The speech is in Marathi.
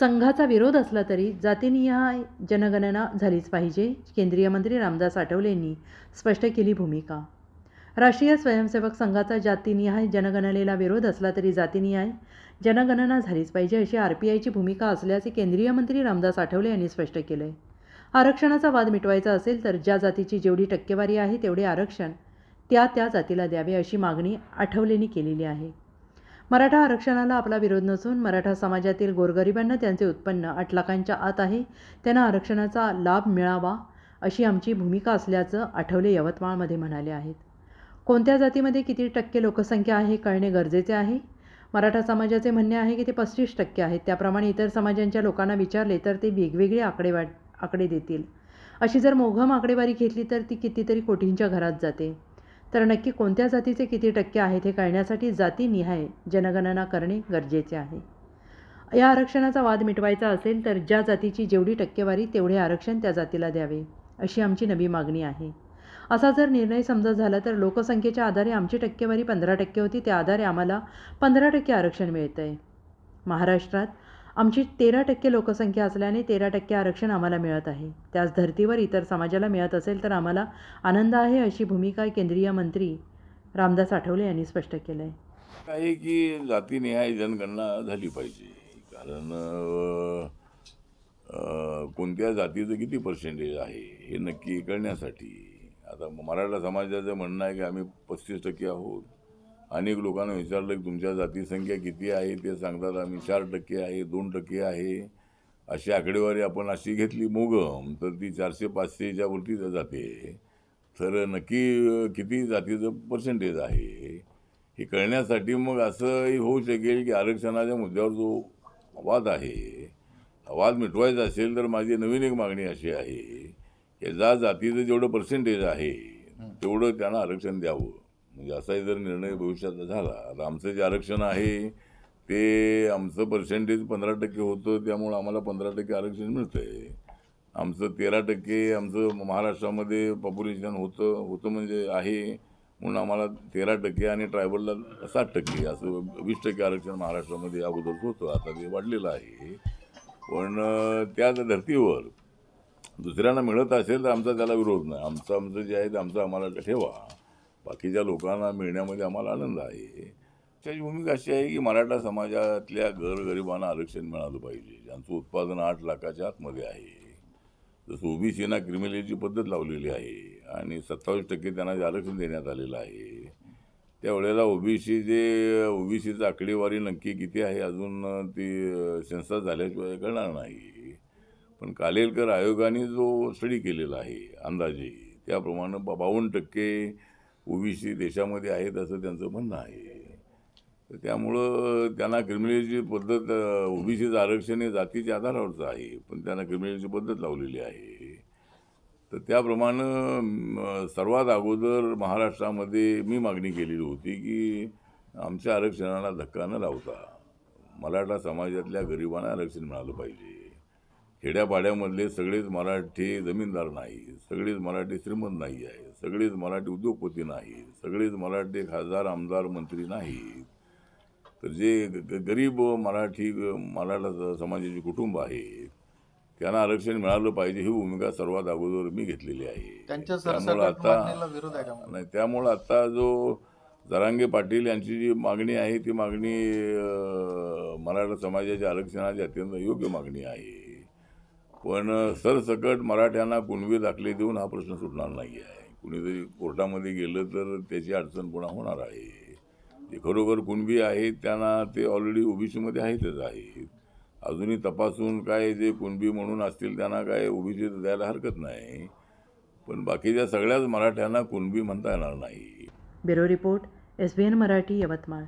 संघाचा विरोध असला तरी जातीनिहाय जनगणना झालीच पाहिजे केंद्रीय मंत्री रामदास आठवले यांनी स्पष्ट केली भूमिका. राष्ट्रीय स्वयंसेवक संघाचा जातीनिहाय जनगणनेला विरोध असला तरी जातीनिहाय जनगणना झालीच पाहिजे अशी आर पी आयची भूमिका असल्याचे केंद्रीय मंत्री रामदास आठवले यांनी स्पष्ट केलं आहे आरक्षणाचा वाद मिटवायचा असेल तर ज्या जातीची जेवढी टक्केवारी आहे तेवढे आरक्षण त्या त्या जातीला द्यावे अशी मागणी आठवलेंनी केलेली आहे. मराठा आरक्षणाला आपला विरोध नसून मराठा समाजातील गोरगरिबांना त्यांचे उत्पन्न आठ लाखांच्या आत आहे. त्यांना आरक्षणाचा लाभ मिळावा अशी आमची भूमिका असल्याचं आठवले यवतमाळमध्ये म्हणाले आहेत. कोणत्या जातीमध्ये किती टक्के लोकसंख्या आहे कळणे गरजेचे आहे. मराठा समाजाचे म्हणणे आहे की ते पस्तीस टक्के आहेत. त्याप्रमाणे इतर समाजांच्या लोकांना विचारले तर ते वेगवेगळे आकडेवाढ आकडे देतील. अशी जर मोघम आकडेवारी घेतली तर ती कितीतरी कोटींच्या घरात जाते. तर नक्की कोणत्या जातीचे किती टक्के आहेत हे कळण्यासाठी जातीनिहाय जनगणना करणे गरजेचे आहे. या आरक्षणाचा वाद मिटवायचा असेल तर ज्या जातीची जेवढी टक्केवारी तेवढे आरक्षण त्या जातीला द्यावे अशी आमची नवी मागणी आहे. असा जर निर्णय समजा झाला तर लोकसंख्येच्या आधारे आमची टक्केवारी पंधरा टक्के होती त्या आधारे आम्हाला पंधरा टक्के आरक्षण मिळतं आहे महाराष्ट्रात आमची तेरा टक्के लोकसंख्या असल्याने तेरा टक्के आरक्षण आम्हाला मिळत आहे. त्याच धर्तीवर इतर समाजाला मिळत असेल तर आम्हाला आनंद आहे अशी भूमिका केंद्रीय मंत्री रामदास आठवले यांनी स्पष्ट केलं आहे आहे की जातीनिहाय जनगणना झाली पाहिजे. कारण कोणत्या जातीचं किती पर्सेंटेज आहे हे नक्की कळण्यासाठी. आता मराठा समाजाचं म्हणणं आहे की आम्ही पस्तीस टक्के आहोत. अनेक लोकांना विचारलं की तुमच्या जाती संख्या किती आहे? ते सांगतात आम्ही चार टक्के आहे दोन टक्के आहे. अशी आकडेवारी आपण अशी घेतली मोगम. तर ती चारशे पाचशेच्या वरती जाते. तर नक्की किती जातीचं पर्सेंटेज आहे? हे कळण्यासाठी मग असंही होऊ शकेल की आरक्षणाच्या मुद्द्यावर जो वाद आहे वाद मिटवायचा असेल तर माझी नवीन एक मागणी अशी आहे की ज्या जातीचं जेवढं पर्सेंटेज आहे तेवढं त्यांना आरक्षण द्यावं. म्हणजे असाही जर निर्णय भविष्यात झाला तर आमचं जे आरक्षण आहे ते आमचं पर्सेंटेज पंधरा टक्के होतं त्यामुळं आम्हाला पंधरा टक्के आरक्षण मिळतं आहे आमचं तेरा टक्के आमचं महाराष्ट्रामध्ये पॉप्युलेशन होतं होतं म्हणजे आहे म्हणून आम्हाला तेरा टक्के आणि ट्रायबलला सात टक्के असं वीस टक्के आरक्षण महाराष्ट्रामध्ये अगोदर होतं आता ते वाढलेलं आहे. पण त्या त्याच धर्तीवर दुसऱ्यांना मिळत असेल तर आमचा त्याला विरोध नाही. आमचं आमचं जे आहे ते आमचं आम्हाला ठेवा. बाकीच्या लोकांना मिळण्यामध्ये आम्हाला आनंद आहे. त्याची भूमिका अशी आहे की मराठा समाजातल्या गरगरिबांना आरक्षण मिळालं पाहिजे. ज्यांचं उत्पादन आठ लाखाच्या आतमध्ये आहे. जसं ओबीसीना क्रिमिनलची पद्धत लावलेली आहे आणि सत्तावीस टक्के त्यांना जे आरक्षण देण्यात आलेलं आहे. त्यावेळेला ओबीसी जे ओबीसीचं आकडेवारी नक्की किती आहे अजून ती सेन्सस झाल्याशिवाय कळणार नाही. पण कालेलकर आयोगाने जो स्टडी केलेला आहे अंदाजे त्याप्रमाणे बा बावन्न टक्के ओबीसी देशामध्ये आहेत असं त्यांचं म्हणणं आहे. तर त्यामुळं त्यांना क्रिमिनलची पद्धत ओबीसीचं आरक्षण हे जातीच्या आधारावरचं आहे पण त्यांना क्रिमिनलची पद्धत लावलेली आहे. तर त्याप्रमाणे सर्वात अगोदर महाराष्ट्रामध्ये मी मागणी केलेली होती की आमच्या आरक्षणाला धक्का न लावता मराठा समाजातल्या गरिबांना आरक्षण मिळालं पाहिजे. खेड्यापाड्यामधले सगळेच मराठी जमीनदार नाही सगळेच मराठी श्रीमंत नाही आहे सगळेच मराठी उद्योगपती नाही सगळेच मराठी खासदार आमदार मंत्री नाहीत तर जे गरीब मराठी मराठा समाजाची कुटुंब आहेत त्यांना आरक्षण मिळालं पाहिजे ही भूमिका सर्वात अगोदर मी घेतलेली आहे. त्यामुळं आता आहे? नाही त्यामुळं आता जो जरांगे पाटील यांची जी मागणी आहे ती मागणी मराठा समाजाच्या आरक्षणाची अत्यंत योग्य मागणी आहे. पण सरसकट मराठ्यांना कुणबी दाखले देऊन हा प्रश्न सुटणार नाही आहे कुणीतरी कोर्टामध्ये गेलं तर त्याची अडचण पुन्हा होणार आहे. जे खरोखर कुणबी आहेत त्यांना ते ऑलरेडी ओबीसीमध्ये आहेतच आहेत. अजूनही तपासून काय जे कुणबी म्हणून असतील त्यांना काय ओबीसी द्यायला हरकत नाही. पण बाकीच्या सगळ्याच मराठ्यांना कुणबी म्हणता येणार नाही. Bureau report S B N Marathi Yavatmal.